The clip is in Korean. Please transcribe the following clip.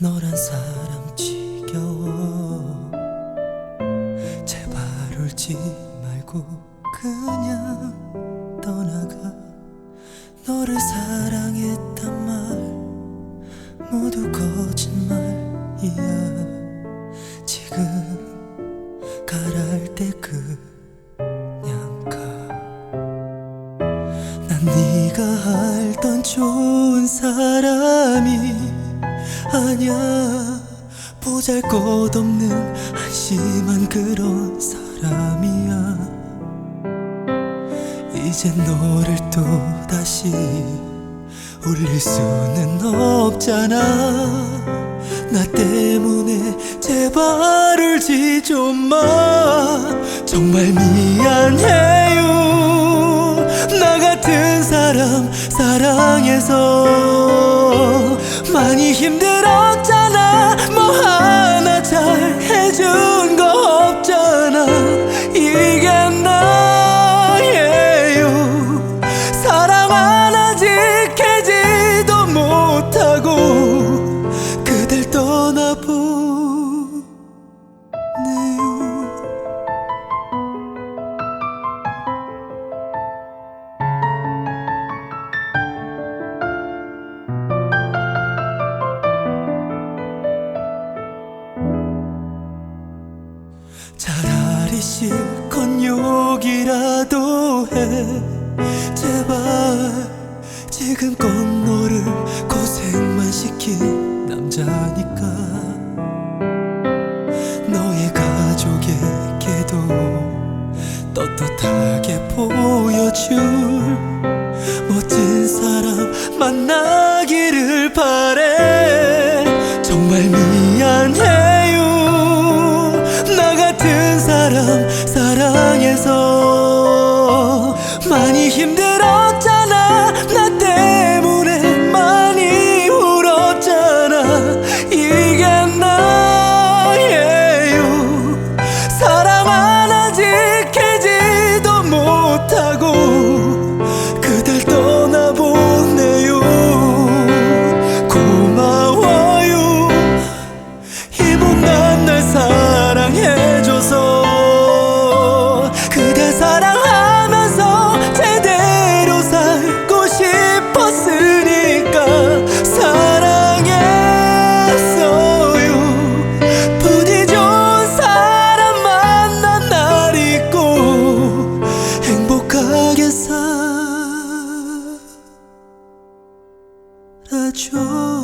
너란 사람 지겨워 제발 울지 말고 그냥 떠나가. 너를 사랑했단 말 모두 거짓말이야. 지금 가랄 때 그냥 가. 난 네가 알던 좋은 사람이 아니야. 보잘 것 없는 한심한 그런 사람이야. 이제 너를 또 다시 울릴 수는 없잖아. 나 때문에 제발 울지 좀 마. 정말 미안해요. 나 같은 사람 사랑해서 많이 힘들었잖아. 뭐 실컷 욕이라도 해. 제발 지금껏 너를 고생만 시킨 남자니까. 너의 가족에게도 떳떳하게 보여줄 멋진 사람 만나기를 바래. 정말 미안해요. 나 같은 사람 힘들었 的秋。